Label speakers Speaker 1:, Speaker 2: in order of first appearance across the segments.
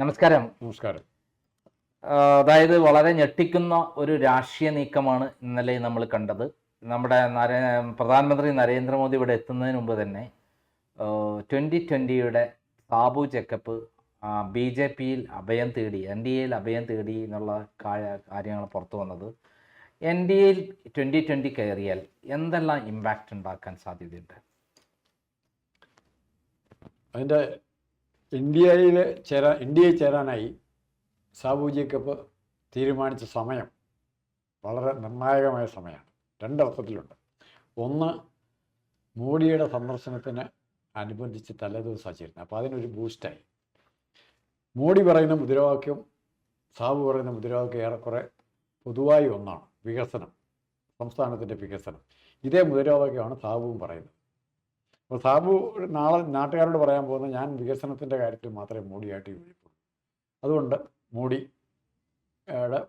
Speaker 1: നമസ്കാരം.
Speaker 2: നമസ്കാരം.
Speaker 1: അതായത് വളരെ ഞെട്ടിക്കുന്ന ഒരു രാഷ്ട്രീയ നീക്കമാണ് ഇന്നലെ നമ്മൾ കണ്ടത്. നമ്മുടെ നരേ പ്രധാനമന്ത്രി നരേന്ദ്രമോദി ഇവിടെ എത്തുന്നതിന് മുമ്പ് തന്നെ ട്വന്റി ട്വന്റിയുടെ സാബു ചെക്കപ്പ് ബി ജെ പിയിൽ അഭയം തേടി എൻ ഡി എയിൽ അഭയം തേടി എന്നുള്ള കാര്യങ്ങൾ പുറത്തു വന്നത്. എൻ ഡി എയിൽ ട്വന്റി ട്വന്റി കയറിയാൽ എന്തെല്ലാം ഇമ്പാക്റ്റ് ഉണ്ടാക്കാൻ സാധ്യതയുണ്ട്?
Speaker 2: അതിന്റെ ഇന്ത്യയിൽ ചേരാൻ ഇന്ത്യയിൽ ചേരാനായി സാബു ജേക്കബ് തീരുമാനിച്ച സമയം വളരെ നിർണായകമായ സമയമാണ്. രണ്ടർത്ഥത്തിലുണ്ട് ഒന്ന് മോഡിയുടെ സന്ദർശനത്തിന് അനുബന്ധിച്ച് തലേദിവസം ആചരിക്കുന്നത്. അപ്പോൾ അതിനൊരു ബൂസ്റ്റായി മോഡി പറയുന്ന മുദ്രാവാക്യം സാബു പറയുന്ന മുദ്രാവാക്യം ഏറെക്കുറെ പൊതുവായി ഒന്നാണ്. വികസനം. സംസ്ഥാനത്തിന്റെ വികസനം. ഇതേ മുദ്രാവാക്യമാണ് സാബുവും പറയുന്നത്. അപ്പോൾ സാബു നാളെ നാട്ടുകാരോട് പറയാൻ പോകുന്നത് ഞാൻ വികസനത്തിന്റെ കാര്യത്തിൽ മാത്രമേ മോഡിയായിട്ട് യോജിപ്പുള്ളൂ. അതുകൊണ്ട് മോഡി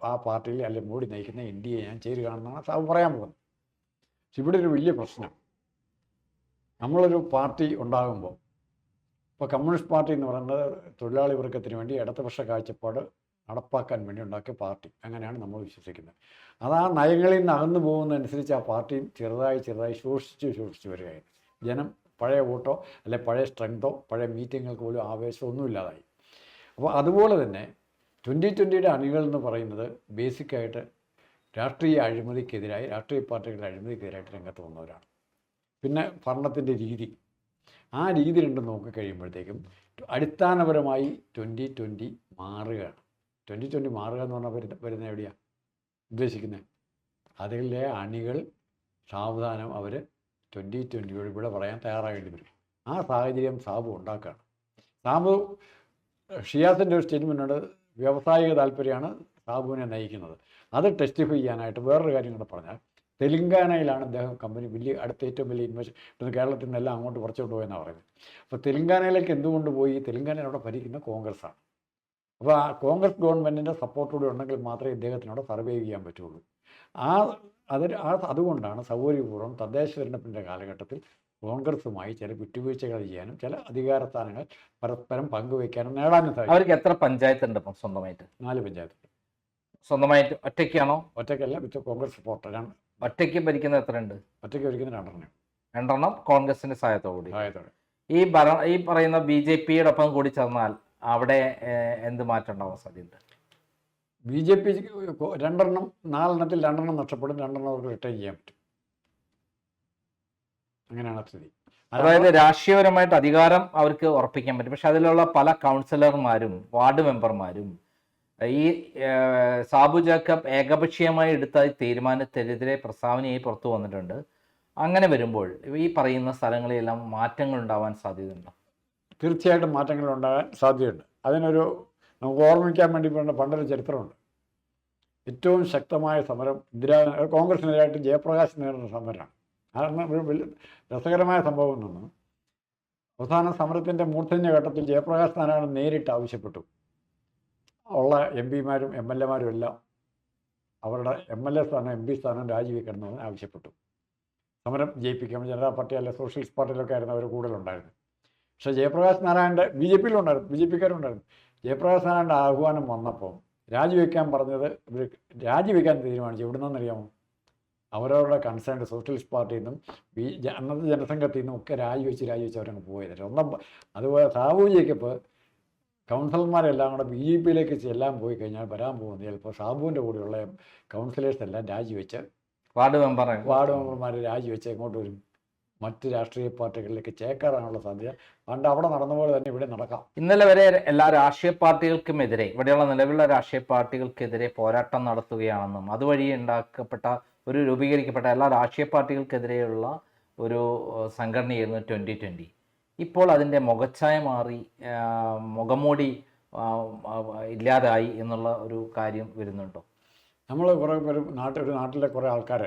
Speaker 2: ആ പാർട്ടിയിൽ അല്ലെ മോഡി നയിക്കുന്ന എൻ ഡി എ ഞാൻ ചേരുകയാണെന്നാണ് സാബു പറയാൻ പോകുന്നത്. പക്ഷെ ഇവിടെ ഒരു വലിയ പ്രശ്നം. നമ്മളൊരു പാർട്ടി ഉണ്ടാകുമ്പോൾ ഇപ്പോൾ കമ്മ്യൂണിസ്റ്റ് പാർട്ടി എന്ന് പറയുന്നത് തൊഴിലാളി വർഗത്തിന് വേണ്ടി ഇടതുപക്ഷ കാഴ്ചപ്പാട് നടപ്പാക്കാൻ വേണ്ടി ഉണ്ടാക്കിയ പാർട്ടി. അങ്ങനെയാണ് നമ്മൾ വിശ്വസിക്കുന്നത്. അത് ആ നയങ്ങളിൽ നിന്ന് അകന്നു പോകുന്നതനുസരിച്ച് ആ പാർട്ടി ചെറുതായി ചെറുതായി ശോഷിച്ച് ശോഷിച്ച് വരികയായിരുന്നു. ജനം പഴയ വോട്ടോ അല്ലെ പഴയ സ്ട്രെങ്തോ പഴയ മീറ്റിങ്ങുകൾക്ക് പോലും ആവേശമോ ഒന്നുമില്ലാതായി അപ്പോൾ അതുപോലെ തന്നെ ട്വന്റി ട്വന്റിയുടെ അണികൾ എന്ന് പറയുന്നത് ബേസിക്കായിട്ട് രാഷ്ട്രീയ അഴിമതിക്കെതിരായി രാഷ്ട്രീയ പാർട്ടികളുടെ അഴിമതിക്കെതിരായിട്ട് രംഗത്ത് വന്നവരാണ്. പിന്നെ ഭരണത്തിന്റെ രീതി. ആ രീതി രണ്ടും നോക്കിക്കഴിയുമ്പോഴത്തേക്കും അടിസ്ഥാനപരമായി ട്വന്റി ട്വന്റി മാറുകയാണ്. ട്വന്റി ട്വന്റി മാറുക എന്ന് പറഞ്ഞാൽ വരുന്ന വരുന്ന എവിടെയാണ് ഉദ്ദേശിക്കുന്നത് അതിലെ അണികൾ സാവധാനം അവർ ട്വന്റി ട്വന്റിയോട് ഇവിടെ പറയാൻ തയ്യാറാകേണ്ടി വരും. ആ സാഹചര്യം സാബു ഉണ്ടാക്കുകയാണ് സാബു ഷിയാസിന്റെ ഒരു സ്റ്റേറ്റ്മെന്റ് വ്യാവസായിക താല്പര്യമാണ് സാബുവിനെ നയിക്കുന്നത്. അത് ടെസ്റ്റിഫൈ ചെയ്യാനായിട്ട് വേറൊരു കാര്യം കൂടെ പറഞ്ഞാൽ തെലുങ്കാനയിലാണ് അദ്ദേഹം കമ്പനി വലിയ അടുത്ത ഏറ്റവും വലിയ ഇൻവെസ്റ്റ് കേരളത്തിൽ നിന്നെല്ലാം അങ്ങോട്ട് കുറച്ചുകൊണ്ട് പോയെന്നാണ് പറയുന്നത്. അപ്പോൾ തെലുങ്കാനയിലേക്ക് എന്തുകൊണ്ട് പോയി? തെലുങ്കാന അവിടെ ഭരിക്കുന്ന കോൺഗ്രസ്സാണ്. അപ്പോൾ ആ കോൺഗ്രസ് ഗവൺമെന്റിന്റെ സപ്പോർട്ടോടെ ഉണ്ടെങ്കിൽ മാത്രമേ ഇദ്ദേഹത്തിനോട് സർവൈവ് ചെയ്യാൻ പറ്റുള്ളൂ. ആ അത് ആ അതുകൊണ്ടാണ് സൗകര്യപൂർവം തദ്ദേശ തിരഞ്ഞെടുപ്പിന്റെ കാലഘട്ടത്തിൽ കോൺഗ്രസുമായി ചില വിട്ടുവീഴ്ചകൾ ചെയ്യാനും ചില അധികാര സ്ഥാനങ്ങൾ പരസ്പരം പങ്കുവയ്ക്കാനും നേടാനും സാധിക്കും
Speaker 1: അവർക്ക് എത്ര പഞ്ചായത്ത് ഉണ്ട് ഇപ്പം സ്വന്തമായിട്ട്?
Speaker 2: നാല് പഞ്ചായത്ത്
Speaker 1: സ്വന്തമായിട്ട് ഒറ്റയ്ക്കാണോ?
Speaker 2: ഒറ്റയ്ക്കല്ല വിത്ത് കോൺഗ്രസ് സപ്പോർട്ട് രണ്ട്
Speaker 1: ഒറ്റയ്ക്ക് ഭരിക്കുന്നത് എത്ര ഉണ്ട്
Speaker 2: ഒറ്റയ്ക്ക് ഭരിക്കുന്ന രണ്ടെണ്ണം.
Speaker 1: രണ്ടെണ്ണം കോൺഗ്രസിന്റെ സഹായത്തോടുകൂടി.
Speaker 2: സഹായത്തോടെ.
Speaker 1: ഈ ഭര ഈ പറയുന്ന ബി ജെ പിയുടെ ഒപ്പം കൂടി ചേർന്നാൽ അവിടെ എന്ത് മാറ്റം ഉണ്ടാവാൻ സാധ്യതയുണ്ട്?
Speaker 2: ബി ജെ പി രണ്ടെണ്ണം നാലെണ്ണത്തിൽ രണ്ടെണ്ണം നഷ്ടപ്പെടും രണ്ടെണ്ണം അവർക്ക് റിട്ടേൺ ചെയ്യാൻ പറ്റും. അങ്ങനെയാണ് സ്ഥിതി.
Speaker 1: അതായത് രാഷ്ട്രീയപരമായിട്ട് അധികാരം അവർക്ക് ഉറപ്പിക്കാൻ പറ്റും. പക്ഷെ അതിലുള്ള പല കൗൺസിലർമാരും വാർഡ് മെമ്പർമാരും ഈ സാബു ജാക്കബ് ഏകപക്ഷീയമായി എടുത്ത തീരുമാനത്തിനെതിരെ പ്രസ്താവനയായി പുറത്തു വന്നിട്ടുണ്ട്. അങ്ങനെ വരുമ്പോൾ ഈ പറയുന്ന സ്ഥലങ്ങളിലെല്ലാം മാറ്റങ്ങൾ ഉണ്ടാവാൻ സാധ്യതയുണ്ടോ?
Speaker 2: തീർച്ചയായിട്ടും മാറ്റങ്ങൾ ഉണ്ടാകാൻ സാധ്യതയുണ്ട്. അതിനൊരു നമുക്ക് ഓർമ്മിക്കാൻ വേണ്ടി വേണ്ട പണ്ടൊരു ചരിത്രമുണ്ട്. ഏറ്റവും ശക്തമായ സമരം ഇന്ദിരാ കോൺഗ്രസിനെതിരായിട്ട് ജയപ്രകാശ് നേരിടുന്ന സമരമാണ്. വലിയ രസകരമായ സംഭവം നിന്ന് അവസാന സമരത്തിന്റെ മൂർധന്യ ഘട്ടത്തിൽ ജയപ്രകാശ് നാരായണൻ നേരിട്ട് ആവശ്യപ്പെട്ടു. ഉള്ള എം പിമാരും എം എൽ എമാരും എല്ലാം അവരുടെ എം എൽ എ സ്ഥാനം എം പി സ്ഥാനം രാജിവെക്കണമെന്ന് ആവശ്യപ്പെട്ടു. സമരം ജയിപ്പിക്കാം ജനതാ പാർട്ടി അല്ലെ സോഷ്യലിസ്റ്റ് പാർട്ടിയിലൊക്കെ ആയിരുന്നു അവർ കൂടുതലുണ്ടായിരുന്നു പക്ഷേ ജയപ്രകാശ് നാരായണന്റെ ബി ജെ പിയിലുണ്ടായിരുന്നു ബി ജെ പിക്കാരുണ്ടായിരുന്നു. ജയപ്രകാശ് നാരായണന്റെ ആഹ്വാനം വന്നപ്പോൾ രാജിവെക്കാൻ പറഞ്ഞത് ഇവർ രാജിവെക്കാൻ തീരുമാനിച്ചു. എവിടെ നിന്നറിയാമോ അവരവരുടെ കൺസേൺ സോഷ്യലിസ്റ്റ് പാർട്ടിയിൽ നിന്നും ബി അന്നത്തെ ജനസംഘത്തിൽ നിന്നും ഒക്കെ രാജിവെച്ച് രാജിവെച്ച് അവരങ്ങ് പോയത്. സ്വന്തം അതുപോലെ സാബുജിയൊക്കെ ജേക്കബ് കൗൺസിലർമാരെല്ലാം കൂടെ ബി ജെ പിയിലേക്ക് ചെല്ലാൻ പോയി കഴിഞ്ഞാൽ വരാൻ പോകുന്നത് ചിലപ്പോൾ സാബുവിന്റെ കൂടെയുള്ള കൗൺസിലേഴ്സ് എല്ലാം രാജിവെച്ച്
Speaker 1: വാർഡ് മെമ്പർ
Speaker 2: വാർഡ് മെമ്പർമാർ രാജിവെച്ച് എങ്ങോട്ട് വരും? മറ്റ് രാഷ്ട്രീയ പാർട്ടികളിലേക്ക് ചേക്കേറാനുള്ള സാധ്യത പണ്ട് അവിടെ നടന്ന പോലെ തന്നെ ഇവിടെ നടക്കാം.
Speaker 1: ഇന്നലെ വരെ എല്ലാ രാഷ്ട്രീയ പാർട്ടികൾക്കുമെതിരെ ഇവിടെയുള്ള നിലവിലുള്ള രാഷ്ട്രീയ പാർട്ടികൾക്കെതിരെ പോരാട്ടം നടത്തുകയാണെന്നും അതുവഴി ഉണ്ടാക്കപ്പെട്ട ഒരു രൂപീകരിക്കപ്പെട്ട എല്ലാ രാഷ്ട്രീയ പാർട്ടികൾക്കെതിരെയുള്ള ഒരു സംഘടനയായിരുന്നു ട്വന്റി ട്വന്റി ഇപ്പോൾ അതിന്റെ മുഖച്ഛായ മാറി മുഖംമൂടി ഇല്ലാതായി എന്നുള്ള ഒരു കാര്യം വരുന്നുണ്ടോ?
Speaker 2: നമ്മൾ കുറേ പേര് നാട്ടിൽ ഒരു നാട്ടിലെ കുറേ ആൾക്കാർ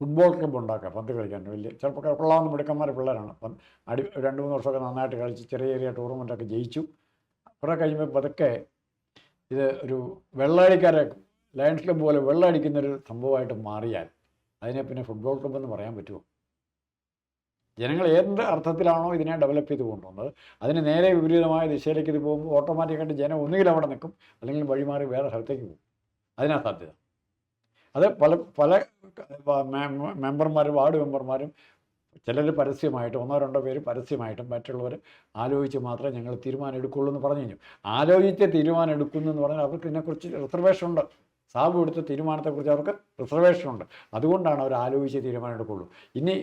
Speaker 2: ഫുട്ബോൾ ക്ലബ്ബ് ഉണ്ടാക്കുക പന്ത് കളിക്കാൻ. വലിയ ചെറുപ്പക്കാർ കൊള്ളാവുന്ന മിടുക്കന്മാർ പിള്ളേരാണ്. അപ്പം അടി രണ്ട് മൂന്ന് വർഷമൊക്കെ നന്നായിട്ട് കളിച്ച് ചെറിയ ചെറിയ ടൂർണമെന്റൊക്കെ ജയിച്ചു. കുറേ കഴിയുമ്പോൾ പതുക്കെ ഇത് ഒരു വെള്ളയടിക്കാരെ ലയൺസ് ക്ലബ്ബ് പോലെ വെള്ളമടിക്കുന്നൊരു സംഭവമായിട്ട് മാറിയാൽ അതിനെ പിന്നെ ഫുട്ബോൾ ക്ലബ്ബ് എന്ന് പറയാൻ പറ്റുമോ? ജനങ്ങൾ എന്ത് അർത്ഥത്തിലാണോ ഇതിനെ ഡെവലപ്പ് ചെയ്ത് കൊണ്ടുവന്നത്. അതിന് നേരെ വിപരീതമായ ദിശയിലേക്ക് ഇത് പോകുമ്പോൾ ഓട്ടോമാറ്റിക്കായിട്ട് ജനം ഒന്നുകിൽ അവിടെ നിൽക്കും അല്ലെങ്കിൽ വഴിമാറി വേറെ സ്ഥലത്തേക്ക് പോകും. അതിനാ സാധ്യത. അത് പല പല മെമ്പർമാരും വാർഡ് മെമ്പർമാരും ചിലർ പരസ്യമായിട്ട് ഒന്നോ രണ്ടോ പേര് പരസ്യമായിട്ടും മറ്റുള്ളവർ ആലോചിച്ച് മാത്രമേ ഞങ്ങൾ തീരുമാനം എടുക്കുള്ളൂ എന്ന് പറഞ്ഞു കഴിഞ്ഞു. ആലോചിച്ച് തീരുമാനം എടുക്കുന്നു എന്ന് പറഞ്ഞാൽ അവർക്ക് ഇതിനെക്കുറിച്ച് റിസർവേഷൻ ഉണ്ട് സാബ് എടുത്ത തീരുമാനത്തെക്കുറിച്ച് അവർക്ക് റിസർവേഷൻ ഉണ്ട് അതുകൊണ്ടാണ് അവർ ആലോചിച്ച് തീരുമാനം എടുക്കുള്ളൂ ഇനി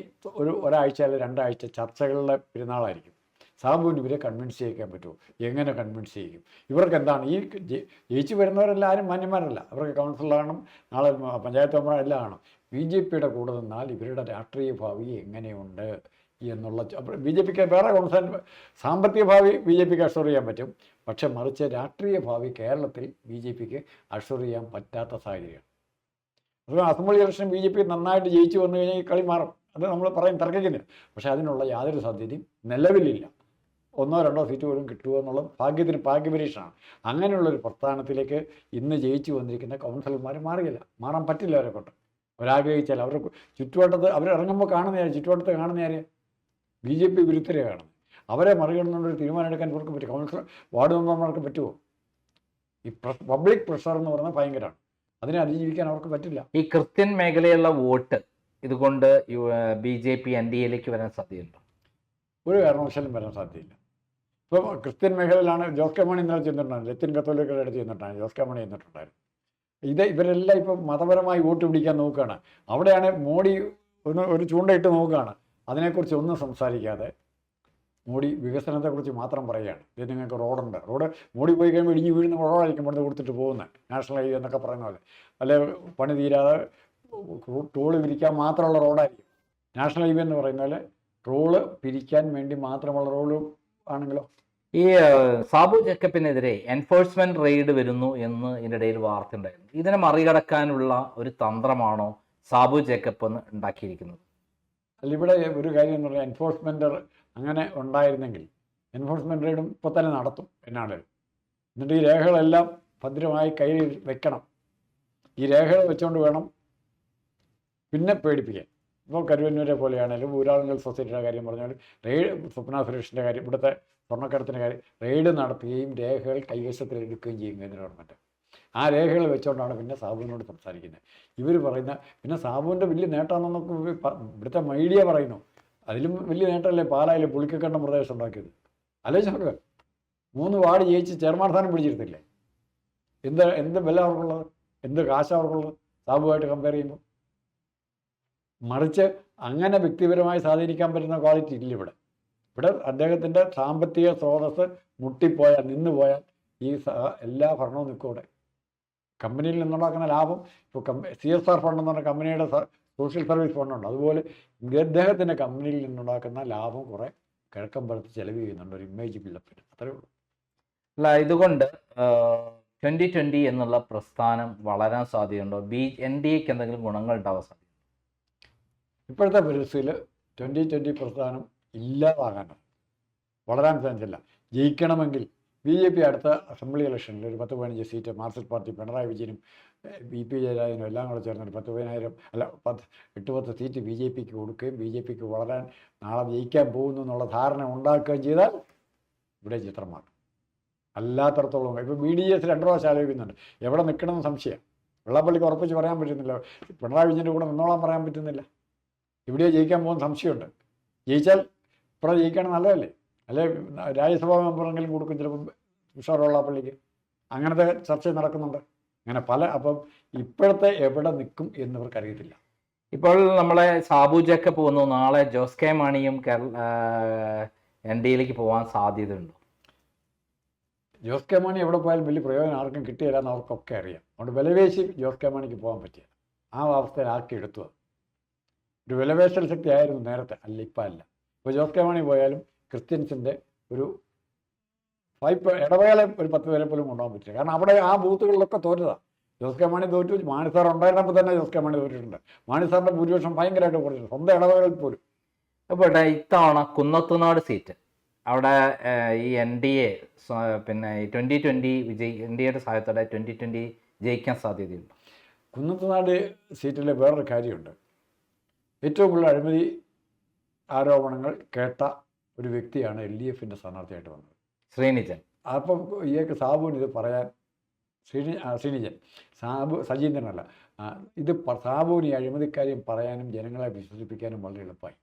Speaker 2: ഒരു ഒരാഴ്ച അല്ലെങ്കിൽ രണ്ടാഴ്ച ചർച്ചകളുടെ പെരുന്നാളായിരിക്കും. സാബുവിന് ഇവരെ കൺവിൻസ് ചെയ്യിക്കാൻ പറ്റുമോ? എങ്ങനെ കൺവിൻസ് ചെയ്യും? ഇവർക്ക് എന്താണ് ഈ ജയി- ജയിച്ചു വരുന്നവരെല്ലാം ആരും മാന്യന്മാരല്ല. അവർക്ക് കൗൺസിലറാകണം നാളെ പഞ്ചായത്ത് മെമ്പർ എല്ലാം ആണ് ബി ജെ പിയുടെ കൂടെ നിന്നാൽ ഇവരുടെ രാഷ്ട്രീയ ഭാവി എങ്ങനെയുണ്ട് എന്നുള്ള ബി ജെ പിക്ക് വേറെ കൗൺസിൽ സാമ്പത്തിക ഭാവി ബി ജെ പിക്ക് അഷുർ ചെയ്യാൻ പറ്റും. പക്ഷെ മറിച്ച് രാഷ്ട്രീയ ഭാവി കേരളത്തിൽ ബി ജെ പിക്ക് അഷുർ ചെയ്യാൻ പറ്റാത്ത സാഹചര്യമാണ്. അത് assembly election B J P നന്നായിട്ട് ജയിച്ചു വന്നു കഴിഞ്ഞാൽ ഈ കളി മാറും. അത് നമ്മൾ പറയും തർക്കിക്കുന്നില്ല പക്ഷേ അതിനുള്ള യാതൊരു സാധ്യതയും നിലവിലില്ല. ഒന്നോ രണ്ടോ സീറ്റ് പോലും കിട്ടുമോ എന്നുള്ളത് ഭാഗ്യത്തിന് ഭാഗ്യപരീക്ഷണം. അങ്ങനെയുള്ളൊരു പ്രസ്ഥാനത്തിലേക്ക് ഇന്ന് ജയിച്ചു വന്നിരിക്കുന്ന കൗൺസിലർമാർ മാറിയില്ല. മാറാൻ പറ്റില്ല അവരെ കൊണ്ട്. അവരാഗ്രഹിച്ചാൽ അവർ ചുറ്റുവട്ടത്ത് അവർ ഇറങ്ങുമ്പോൾ കാണുന്നതാര് ചുറ്റുവട്ടത്ത് കാണുന്നതാര് ബി ജെ പി വിരുദ്ധരെ കാണുന്നത്. അവരെ മറികടന്നുകൊണ്ടൊരു തീരുമാനം എടുക്കാൻ ഇവർക്ക് പറ്റും കൗൺസിലർ വാർഡ് മെമ്പർമാർക്ക് പറ്റുമോ ഈ പബ്ലിക് പ്രഷർ എന്ന് പറയുന്നത് ഭയങ്കരമാണ്. അതിനെ അതിജീവിക്കാൻ അവർക്ക് പറ്റില്ല.
Speaker 1: ഈ ക്രിസ്ത്യൻ മേഖലയുള്ള വോട്ട് ഇതുകൊണ്ട് B J P N D എയിലേക്ക് വരാൻ സാധ്യതയുണ്ടോ?
Speaker 2: ഒരു കാരണവശാലും വരാൻ സാധ്യതയില്ല. ഇപ്പം ക്രിസ്ത്യൻ മേഖലയിലാണ് ജോസ് കെ മണി ഇന്നലെ ചെന്നിട്ടുണ്ടായിരുന്നു ലത്തിൻ കത്തോലിക്കരുടെ അടുത്ത് ചെന്നിട്ടുണ്ടായിരുന്നു. ജോസ് കെ മണി ചെന്നിട്ടുണ്ടായിരുന്നു. ഇത് ഇവരെല്ലാം ഇപ്പം മതപരമായി വോട്ട് പിടിക്കാൻ നോക്കുകയാണ്. അവിടെയാണ് മോഡി ഒന്ന് ഒരു ചൂണ്ടയിട്ട് നോക്കുകയാണ്. അതിനെക്കുറിച്ച് ഒന്നും സംസാരിക്കാതെ മോഡി വികസനത്തെക്കുറിച്ച് മാത്രം പറയുകയാണ്. ഇത് നിങ്ങൾക്ക് റോഡുണ്ട്. റോഡ് മോഡി പോയി കഴിയുമ്പോൾ ഇടിഞ്ഞ് വീഴുന്ന റോഡായിരിക്കും ഇവിടുന്ന് കൊടുത്തിട്ട് പോകുന്നത്. നാഷണൽ ഹൈവേ എന്നൊക്കെ പറയുന്ന പോലെ. അല്ലെ പണി തീരാതെ ടോൾ പിരിക്കാൻ മാത്രമുള്ള റോഡായിരിക്കും. നാഷണൽ ഹൈവേ എന്ന് പറയുന്ന പോലെ റോൾ പിരിക്കാൻ വേണ്ടി മാത്രമുള്ള റോഡ് ആണെങ്കിലോ?
Speaker 1: ഈ സാബു ജേക്കബിനെതിരെ എൻഫോഴ്സ്മെന്റ് റെയ്ഡ് വരുന്നു എന്ന് ഇതിനിടയിൽ വാർത്ത ഉണ്ടായിരുന്നു ഇതിനെ മറികടക്കാനുള്ള ഒരു തന്ത്രമാണോ സാബു ജേക്കബ് എന്ന് ഉണ്ടാക്കിയിരിക്കുന്നത്?
Speaker 2: അല്ല ഇവിടെ ഒരു കാര്യം എന്ന് പറഞ്ഞാൽ എൻഫോഴ്സ്മെന്റ് അങ്ങനെ ഉണ്ടായിരുന്നെങ്കിൽ എൻഫോഴ്സ്മെന്റ് റെയ്ഡും ഇപ്പൊ തന്നെ നടത്തും എന്നാണ്. എന്നിട്ട് ഈ രേഖകളെല്ലാം ഭദ്രമായി കയ്യിൽ വെക്കണം. ഈ രേഖകൾ വെച്ചുകൊണ്ട് വേണം പിന്നെ പേടിപ്പിക്കാൻ. ഇപ്പോൾ കരുവന്നൂരെ പോലെയാണെങ്കിലും ഊരാളുങ്കൽ സൊസൈറ്റിയുടെ കാര്യം പറഞ്ഞാൽ റെയ്ഡ് സ്വപ്ന സുരേഷിന്റെ കാര്യം ഇവിടുത്തെ സ്വർണക്കടത്തിന്റെ കാര്യം റെയ്ഡ് നടത്തുകയും രേഖകൾ കൈവശത്തിൽ എടുക്കുകയും ചെയ്യും കേന്ദ്ര ഗവൺമെന്റ്. ആ രേഖകൾ വെച്ചുകൊണ്ടാണ് പിന്നെ സാബുവിനോട് സംസാരിക്കുന്നത്. ഇവർ പറയുന്ന പിന്നെ സാബുവിന്റെ വലിയ നേട്ടമാണെന്നൊക്കെ ഇവിടുത്തെ മീഡിയ പറയുന്നു. അതിലും വലിയ നേട്ടമല്ലേ പാലായിലെ പുളിക്കക്കണ്ട പ്രദേശം ഉണ്ടാക്കിയത്? ആലോചിച്ച് നോക്കുക മൂന്ന് വാർഡ് ജയിച്ച് ചെയർമാൻ സ്ഥാനം പിടിച്ചിരുത്തില്ലേ എന്ത് എന്ത് ബലം അവർക്കുള്ളത്? എന്ത് കാശ് അവർക്കുള്ളത്? സാബുവായിട്ട് കമ്പയർ ചെയ്യുമ്പോൾ മറിച്ച് അങ്ങനെ വ്യക്തിപരമായി സ്വാധീനിക്കാൻ പറ്റുന്ന ക്വാളിറ്റി ഇല്ല ഇവിടെ. ഇവിടെ അദ്ദേഹത്തിന്റെ സാമ്പത്തിക സ്രോതസ് മുട്ടിപ്പോയാൽ നിന്നുപോയാൽ ഈ എല്ലാ ഭരണവും നിൽക്കും ഇവിടെ കമ്പനിയിൽ നിന്നുണ്ടാക്കുന്ന ലാഭം ഇപ്പോൾ കമ്പ സി എസ് ആർ ഫണ്ട് എന്ന് പറഞ്ഞ കമ്പനിയുടെ സോഷ്യൽ സർവീസ് ഫണ്ടുണ്ട് അതുപോലെ അദ്ദേഹത്തിന്റെ കമ്പനിയിൽ നിന്നുണ്ടാക്കുന്ന ലാഭം കുറേ കിഴക്കമ്പലത്ത് ചെലവ് ചെയ്യുന്നുണ്ട്. ഒരു ഇമേജ് ബിൽഡപ്പിന് അത്രേ ഉള്ളൂ.
Speaker 1: അല്ല ഇതുകൊണ്ട് ട്വന്റി ട്വന്റി എന്നുള്ള പ്രസ്ഥാനം വളരാൻ സാധ്യതയുണ്ടോ? ബി എൻ ഡി എക്ക് എന്തെങ്കിലും ഗുണങ്ങൾ ഉണ്ടാവാൻ സാധ്യത
Speaker 2: ഇപ്പോഴത്തെ പരിസ്ഥിതിയിൽ ട്വന്റി ട്വന്റി പ്രസ്ഥാനം ഇല്ലാതാകാനാണ്. വളരാൻ ചാൻസില്ല ജയിക്കണമെങ്കിൽ ബി ജെ പി അടുത്ത അസംബ്ലി ഇലക്ഷനിൽ ഒരു പത്ത് പതിനഞ്ച് സീറ്റ് മാർക്സിസ്റ്റ് പാർട്ടി പിണറായി വിജയനും ബി പി ജയരാജനും എല്ലാം കൂടെ ചേർന്ന് ഒരു പത്ത് പതിനായിരം അല്ല പത്ത് എട്ട് പത്ത് സീറ്റ് ബി ജെ പിക്ക് കൊടുക്കുകയും ബി ജെ പിക്ക് വളരാൻ നാളെ ജയിക്കാൻ പോകുന്നു എന്നുള്ള ധാരണ ഉണ്ടാക്കുകയും ചെയ്താൽ ഇവിടെ ചിത്രം മാറും. അല്ലാത്തടത്തോളം ഇപ്പോൾ ബി ഡി എസ് രണ്ടു പ്രാവശ്യം ആലോചിക്കുന്നുണ്ട്. എവിടെ നിൽക്കണമെന്ന് സംശയം. വെള്ളാപ്പള്ളിക്ക് ഉറപ്പിച്ച് പറയാൻ പറ്റുന്നില്ല. പിണറായി വിജയന്റെ കൂടെ നിന്നോളാൻ പറയാൻ പറ്റുന്നില്ല. ഇവിടെ ജയിക്കാൻ പോകുന്ന സംശയമുണ്ട്. ജയിച്ചാൽ ഇവിടെ ജയിക്കണം നല്ലതല്ലേ? അല്ലെ രാജ്യസഭാ മെമ്പറെങ്കിലും കൊടുക്കും ചിലപ്പം തുഷാർ പള്ളിക്ക് അങ്ങനത്തെ ചർച്ച നടക്കുന്നുണ്ട്. അങ്ങനെ പല അപ്പം ഇപ്പോഴത്തെ എവിടെ നിൽക്കും എന്നിവർക്ക് അറിയത്തില്ല.
Speaker 1: ഇപ്പോൾ നമ്മളെ സാബു ജേക്കബ് വന്നു നാളെ ജോസ് കെ മാണിയും കേരള എൻ ഡി എയിലേക്ക് പോകാൻ സാധ്യതയുണ്ടോ?
Speaker 2: ജോസ് കെ മാണി എവിടെ പോയാലും വലിയ പ്രയോജനം ആർക്കും കിട്ടിയില്ല എന്ന് അവർക്കൊക്കെ അറിയാം. അതുകൊണ്ട് വിലവേശി ജോസ് കെ മാണിക്ക് പോകാൻ പറ്റിയ ആ അവസ്ഥയിൽ ആർക്കും എടുത്തു. ഒരു വിലവേശൽ ശക്തി ആയിരുന്നു നേരത്തെ അല്ല. ഇപ്പം അല്ല ഇപ്പോൾ ജോസ് കെ മാണി പോയാലും ക്രിസ്ത്യൻസിന്റെ ഒരു ഫൈവ് ഇടവേള ഒരു പത്ത് പേരെ പോലും കൊണ്ടുപോകാൻ പറ്റില്ല. കാരണം അവിടെ ആ ബൂത്തുകളിലൊക്കെ തോറ്റതാണ് ജോസ് കെ മാണി തോറ്റു മാണി സാർ ഉണ്ടായിരുന്നപ്പോൾ തന്നെ ജോസ് കെ മാണി തോറ്റിട്ടുണ്ട്. മാണി സാറിന്റെ ഭൂരിപക്ഷം ഭയങ്കരമായിട്ട് കുറഞ്ഞിട്ടുണ്ട് സ്വന്തം ഇടവേളയിൽ പോലും.
Speaker 1: അപ്പോൾ ഇവിടെ ഇത്തവണ കുന്നത്തുനാട് സീറ്റ്. അവിടെ ഈ എൻ ഡി എ പിന്നെ twenty twenty Vijay N D എയുടെ സഹായത്തോടെ ട്വന്റി ട്വന്റി ജയിക്കാൻ സാധ്യതയുണ്ട്.
Speaker 2: കുന്നത്തുനാട് സീറ്റിലെ വേറൊരു കാര്യമുണ്ട്. ഏറ്റവും കൂടുതൽ അഴിമതി ആരോപണങ്ങൾ കേട്ട ഒരു വ്യക്തിയാണ് എൽ ഡി എഫിന്റെ സ്ഥാനാർത്ഥിയായിട്ട് വന്നത്.
Speaker 1: ശ്രീനിജൻ.
Speaker 2: അപ്പം ഇയാൾക്ക് സാബുവിന് ഇത് പറയാൻ ശ്രീനി ശ്രീനിജൻ. സാബു സജീന്ദ്രനല്ല. ഇത് സാബുവിന് അഴിമതിക്കാര്യം പറയാനും ജനങ്ങളെ വിശ്വസിപ്പിക്കാനും വളരെ എളുപ്പമായി.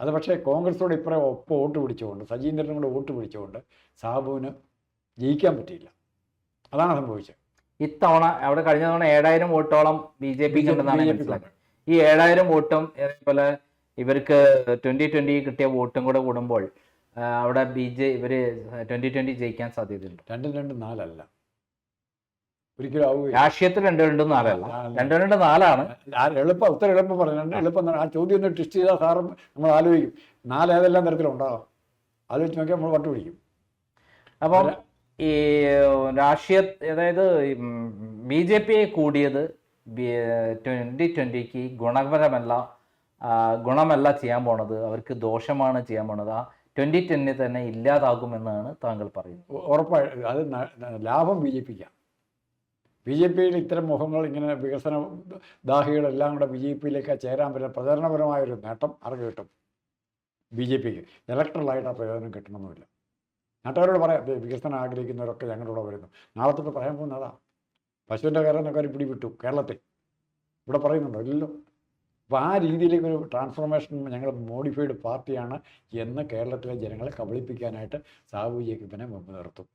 Speaker 2: അത് പക്ഷേ കോൺഗ്രസോട് ഇപ്പറേ ഒപ്പം വോട്ട് പിടിച്ചുകൊണ്ട് സജീന്ദ്രനും കൂടെ വോട്ട് പിടിച്ചുകൊണ്ട് സാബുവിന് ജയിക്കാൻ പറ്റിയില്ല. അതാണ് സംഭവിച്ചത്.
Speaker 1: ഇത്തവണ അവിടെ കഴിഞ്ഞ തവണ ഏഴായിരം വോട്ടോളം ബി ജെ പിക്ക് ഉണ്ടെന്നാണ് മനസ്സിലാക്കുന്നത് ഈ ഏഴായിരം വോട്ടും അതേപോലെ ഇവർക്ക് ട്വന്റി ട്വന്റി കിട്ടിയ വോട്ടും കൂടെ കൂടുമ്പോൾ അവിടെ ബി ജെ ഇവർ ട്വന്റി ട്വന്റി ജയിക്കാൻ സാധ്യതയുണ്ട്.
Speaker 2: രണ്ടും രണ്ടും നാലല്ല. ഒരിക്കലും
Speaker 1: രാഷ്ട്രീയത്തിൽ രണ്ട് രണ്ടും നാലല്ല. രണ്ട് രണ്ട് നാലാണ്.
Speaker 2: എളുപ്പം ഉത്തരം എളുപ്പം പറഞ്ഞു. രണ്ട് എളുപ്പം ആ ചോദ്യം ഒന്ന് ട്വിസ്റ്റ് ചെയ്താൽ സാറും നമ്മൾ ആലോചിക്കും. നാല് ഏതെല്ലാം തരത്തിലുണ്ടാകാം ആലോചിച്ച് നോക്കിയാൽ നമ്മൾ വട്ട് പിടിക്കും.
Speaker 1: അപ്പം ഈ രാഷ്ട്രീയ അതായത് ബി ജെ പി കൂടിയത് ട്വന്റി ട്വന്റിക്ക് ഗുണപരമല്ല ഗുണമല്ല ചെയ്യാൻ പോണത് അവർക്ക് ദോഷമാണ് ചെയ്യാൻ പോണത് ആ ട്വന്റി ട്വന്റി തന്നെ ഇല്ലാതാകുമെന്നാണ് താങ്കൾ പറയുന്നത്.
Speaker 2: ഉറപ്പായി അത് ലാഭം ബി ജെ പിക്കാണ് ബി ജെ പിയിൽ ഇത്തരം മുഖങ്ങൾ ഇങ്ങനെ വികസന ദാഹികളെല്ലാം കൂടെ ബി ജെ പിയിലേക്ക് ചേരാൻ പറ്റുന്ന പ്രചരണപരമായൊരു നേട്ടം ആർക്ക് കിട്ടും ബി ജെ പിക്ക്. ഇലക്ട്രലായിട്ട് ആ പ്രയോജനം കിട്ടണമെന്നില്ല നാട്ടുകാരോട് പറയാം വികസനം ആഗ്രഹിക്കുന്നവരൊക്കെ ഞങ്ങളുടെ വരുന്നു. നാളെ തൊട്ട് പറയാൻ പോകുന്നത്. അതാ പശുവിന്റെ കയറെന്നൊക്കെ പിടിവിട്ടു പിടി വിട്ടു കേരളത്തിൽ. ഇവിടെ പറയുന്നുണ്ടോ ഇല്ലല്ലോ അപ്പോൾ ആ രീതിയിലേക്ക് ഒരു ട്രാൻസ്ഫോർമേഷൻ ഞങ്ങൾ മോഡിഫൈഡ് പാർട്ടിയാണ് എന്ന് കേരളത്തിലെ ജനങ്ങളെ കബളിപ്പിക്കാനായിട്ട് സാബുജിയൊക്കെ ജേക്കബിനെ മുമ്പ് നിർത്തും.